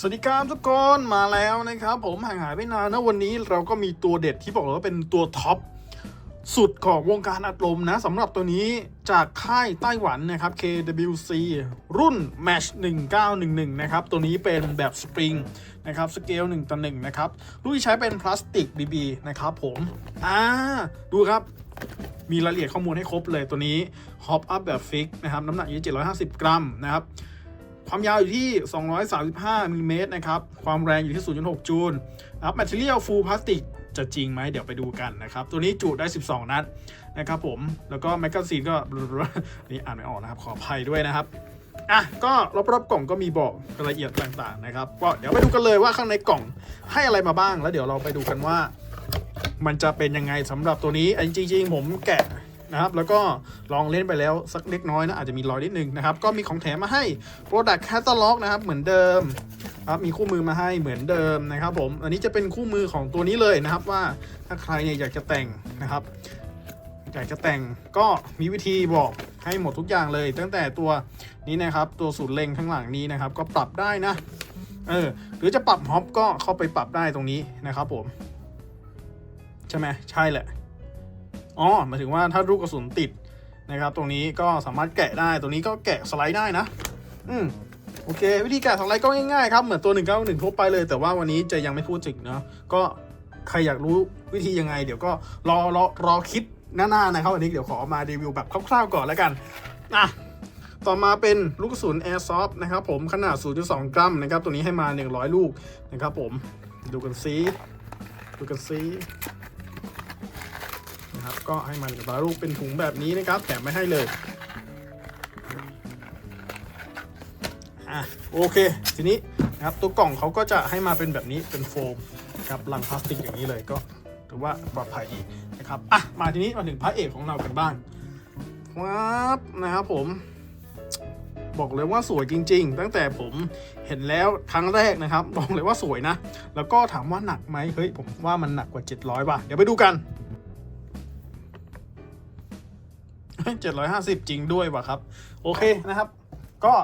สวัสดีครับทุกคนมาแล้วนะครับ ผมห่างหายไปนานนะวันนี้เราก็มีตัวเด็ดที่บอกว่าเป็นตัวท็อปสุดของวงการอัดลมนะสำหรับตัวนี้จากค่ายไต้หวันนะครับ KWC รุ่น Match 1911 นะครับ ตัวนี้เป็นแบบสปริงนะครับสเกล1ต่อ1นะครับรุ่นที่ใช้เป็นพลาสติก BB นะครับผมอ่าดูครับมีรายละเอียดข้อมูลให้ครบเลยตัวนี้ฮอปอัพแบบฟิกนะครับน้ำหนักอยู่750 กรัมนะครับ ความยาวอยู่ที่ 235มิลลิเมตรนะครับ ความแรงอยู่ที่ 0.6 จูลนะครับแมทเทียลฟูลพลาสติกจะจริงไหมเดี๋ยวไปดูกันนะครับ ตัวนี้จุได้ 12 นัดนะครับผม แล้วก็แมกกาซีนก็นี่อ่านไม่ออกนะครับ ขออภัยด้วยนะครับ อะ ก็รอบๆกล่องก็มีบอกรายละเอียดต่างๆนะครับ ก็เดี๋ยวไปดูกันเลยว่าข้างในกล่องให้อะไรมาบ้าง แล้วเดี๋ยวเราไปดูกันว่า มันจะเป็นยังไงสำหรับตัวนี้อันจริงๆผมแกะ นะครับ แล้วก็ลองเล่นไปแล้วสักเล็กน้อยนะอาจจะมีรอยนิดนึงนะครับ ก็มีของแถมมาให้ Product Catalog นะครับ เหมือนเดิมครับมีคู่มือมาให้เหมือนเดิมนะครับ ผม อันนี้จะเป็นคู่มือของตัวนี้เลยนะครับว่าถ้าใครเนี่ยอยากจะแต่งนะครับอยากจะแต่งก็มีวิธีบอกให้หมดทุกอย่างเลย ตั้งแต่ตัวนี้นะครับ ตัวสูตรเล็งข้างหลังนี้นะครับ ก็ปรับได้นะเออหรือจะปรับฮอปก็เข้าไปปรับได้ตรงนี้นะครับผม ใช่ไหมใช่แหละ อ๋อหมายถึงว่าถ้าลูกกระสุนติดนะครับ ตรงนี้ก็สามารถแกะได้ ตรงนี้ก็แกะสไลด์ได้นะ อืมโอเค วิธีแกะสไลด์ก็ง่ายๆครับ เหมือนตัว 191ทั่วไปเลย แต่ว่าวันนี้จะยังไม่พูดถึงเนาะก็ใครอยากรู้วิธียังไง เดี๋ยวก็รอรอรอคลิปหน้าๆนะครับวันนี้เดี๋ยวขอมารีวิวแบบคร่าวๆก่อนแล้วกันอะต่อมาเป็นลูกกระสุน Airsoft นะครับผมขนาด 0.2 กรัมนะครับ ตัวนี้ให้มา 100 ลูกนะครับผม ดูกันซิดูกันซิ นะครับ ก็ให้มันบาลูกเป็นถุงแบบนี้นะครับแถมไม่ให้เลยอะโอเค ทีนี้นะครับตัวกล่องเขาก็จะให้มาเป็นแบบนี้เป็นโฟมนะครับลังพลาสติกอย่างนี้เลยก็ถือว่าปลอดภัยดีนะครับอะมาทีนี้มาถึงพระเอกของเรากันบ้างครับนะครับผม บอกเลยว่าสวยจริง ๆ ตั้งแต่ผมเห็นแล้วครั้งแรกนะครับ บอกเลยว่าสวยนะ แล้วก็ถามว่าหนักไหมเฮ้ยผมว่ามันหนักกว่า 700ว่ะเดี๋ยวไปดูกัน เจ็ดร้อยห้าสิบจริงด้วยว่ะครับ โอเคนะครับ ก็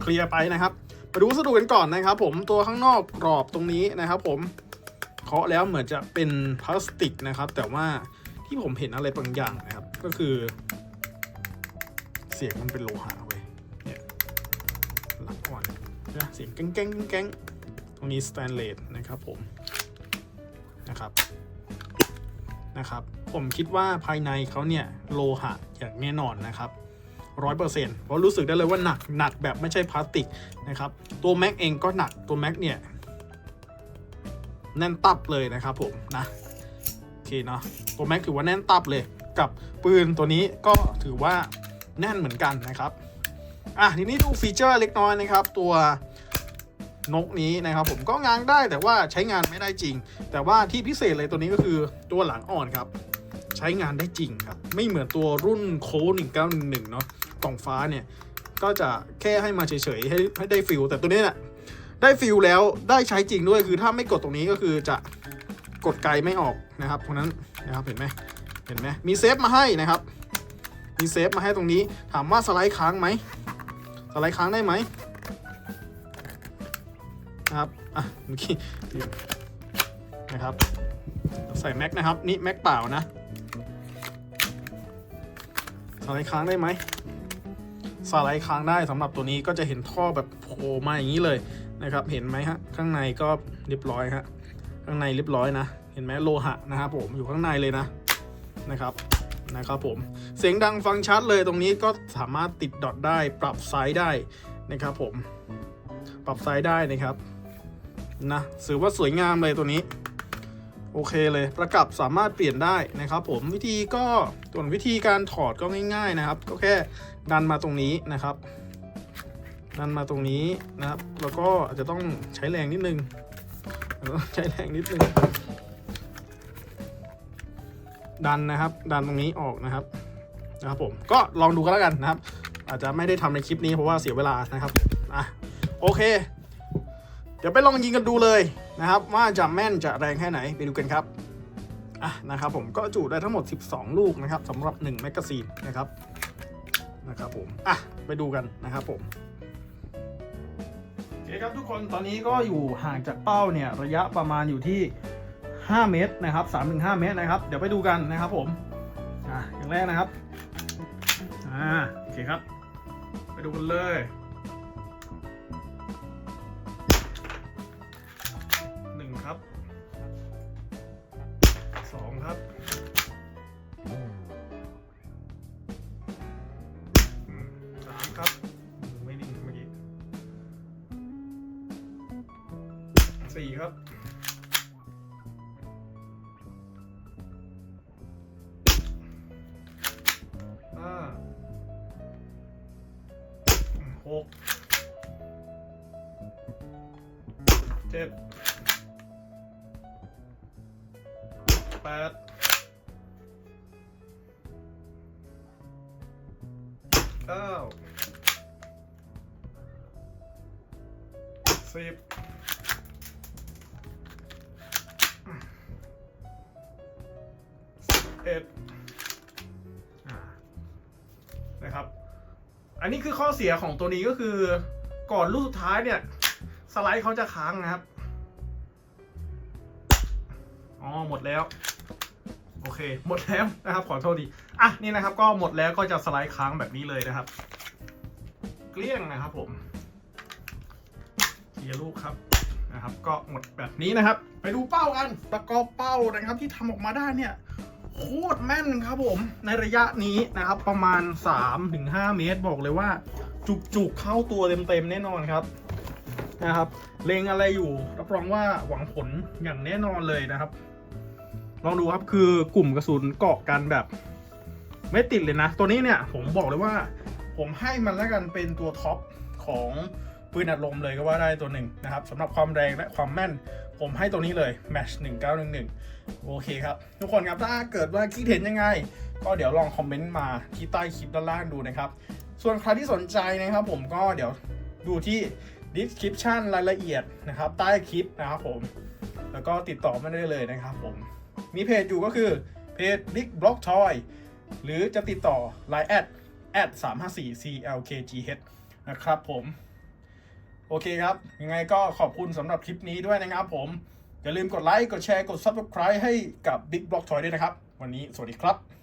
เคลียร์ไปนะครับมาดูวัสดุกันก่อนนะครับ ผมตัวข้างนอกกรอบตรงนี้นะครับ ผมเคาะแล้วเหมือนจะเป็นพลาสติกนะครับ แต่ว่าที่ผมเห็นอะไรบางอย่างนะครับ ก็คือ เสียงมันเป็นโลหะเว้ยเนี่ยหลังอ่อนนะเสียงแก้งแก้งแก้งตรงนี้สแตนเลสนะครับผมนะครับนะครับ ผมคิดว่าภายในเขาเนี่ยโลหะอย่างแน่นอนนะครับร้อยเปอร์เซ็นต์เพราะรู้สึกได้เลยว่าหนักหนักแบบไม่ใช่พลาสติกนะครับตัวแม็กเองก็หนักตัวแม็กเนี่ยแน่นตับเลยนะครับผมนะโอเคเนาะตัวแม็กถือว่าแน่นตับเลย กับปืนตัวนี้ก็ถือว่าแน่นเหมือนกันนะครับอะทีนี้ดูฟีเจอร์เล็กน้อยนะครับ ตัวนกนี้นะครับ ผมก็งางได้แต่ว่าใช้งานไม่ได้จริง แต่ว่าที่พิเศษเลยตัวนี้ก็คือตัวหลังอ่อนครับ ใช้งานได้จริงครับ ไม่เหมือนตัวรุ่นโค้ด1911 เนาะกล่องฟ้าเนี่ย ก็จะแค่ให้มาเฉยๆให้ให้ได้ฟิลแต่ตัวนี้เนี่ยได้ฟิลแล้วได้ใช้จริงด้วยคือถ้าไม่กดตรงนี้ก็คือจะกดไกลไม่ออกนะครับเพราะนั้นนะครับเห็นไหมเห็นไหมมีเซฟมาให้นะครับ มีเซฟมาให้ตรงนี้ ถามว่าสไลด์ค้างไหมสไลด์ค้างได้ไหมนะครับอะเมื่อกี้นะครับใส่แม็กนะครับ นี่แม็กเปล่านะ ไลด์ค้างได้ไหมสไลด์ค้างได้สำหรับตัวนี้ก็จะเห็นท่อแบบโผล่มาอย่างนี้เลยนะครับ เห็นไหมฮะข้างในก็เรียบร้อยฮะข้างในเรียบร้อยนะ เห็นไหมโลหะนะครับผมอยู่ข้างในเลยนะนะครับนะครับผมเสียงดังฟังชัดเลยตรงนี้ก็สามารถติดดอทได้ปรับไซส์ได้นะครับผมปรับไซส์ได้นะครับนะถือว่าสวยงามเลยตัวนี้ โอเคเลยประกับสามารถเปลี่ยนได้นะครับผมวิธีก็ส่วนวิธีการถอดก็ง่ายๆนะครับ ก็แค่ดันมาตรงนี้นะครับ ดันมาตรงนี้นะครับ แล้วก็อาจจะต้องใช้แรงนิดนึงใช้แรงนิดนึงดันนะครับ ดันตรงนี้ออกนะครับนะครับผมก็ลองดูกันแล้วกันนะครับ อาจจะไม่ได้ทำในคลิปนี้เพราะว่าเสียเวลานะครับอะโอเค เดี๋ยวไปลองยิงกันดูเลย นะครับว่าจะแม่นจะแรงแค่ไหนไปดูกันครับอะนะครับผมก็จุได้ทั้งหมด 12 ลูกนะครับสำหรับ1แมกกาซีนนะครับนะครับผมอะไปดูกันนะครับผมโอเคครับทุกคนตอนนี้ก็อยู่ห่างจากเป้าเนี่ยระยะประมาณอยู่ที่ 5 เมตรนะครับ3-5 เมตรนะครับ เดี๋ยวไปดูกันนะครับผมอ่าอย่างแรกนะครับอ่าโอเคครับ ไปดูกันเลย หกเจ็ดแปดเก้าสิบสิบเอ็ด อันนี้คือข้อเสียของตัวนี้ก็คือก่อนลูกสุดท้ายเนี่ย สไลด์เขาจะค้างนะครับ อ๋อ หมดแล้ว โอเค หมดแล้วนะครับ ขอโทษดี อะ นี่นะครับ ก็หมดแล้วก็จะสไลด์ค้างแบบนี้เลยนะครับ เกลี้ยงนะครับผมเคลียร์ลูกครับนะครับ ก็หมดแบบนี้นะครับ ไปดูเป้ากันประกอบเป้านะครับที่ทำออกมาได้เนี่ย โคตรแม่นครับผม ในระยะนี้นะครับประมาณ 3-5 เมตรบอกเลยว่า จุกๆเข้าตัวเต็มๆแน่นอนครับนะครับเลงอะไรอยู่รับรองว่าหวังผลอย่างแน่นอนเลยนะครับ ลองดูครับคือกลุ่มกระสุนเกาะกันแบบ ไม่ติดเลยนะ ตัวนี้เนี่ยผมบอกเลยว่า ผมให้มันแล้วกันเป็นตัวท็อปของปืนอัดลมเลยก็ว่าได้ตัวหนึ่งนะครับสำหรับความแรงและความแม่น ผมให้ตัวนี้เลย Match 1911 โอเคครับ ทุกคนครับ ถ้าเกิดว่าคิดเห็นยังไง ก็เดี๋ยวลองคอมเมนต์มาที่ใต้คลิปด้านล่างดูนะครับ ส่วนใครที่สนใจนะครับ ผมก็เดี๋ยวดูที่ description รายละเอียดนะครับ ใต้คลิปนะครับผม แล้วก็ติดต่อมาได้เลยนะครับผม มีเพจอยู่ก็คือเพจ Big Block Toy หรือจะติดต่อ Line แอดแอด354 CLKGH นะครับผม โอเคครับ ยังไงก็ขอบคุณสำหรับคลิปนี้ด้วยนะครับผม อย่าลืมกดไลค์ กดแชร์ กด Subscribe ให้กับ Big Block Toy ด้วยนะครับ วันนี้สวัสดีครับ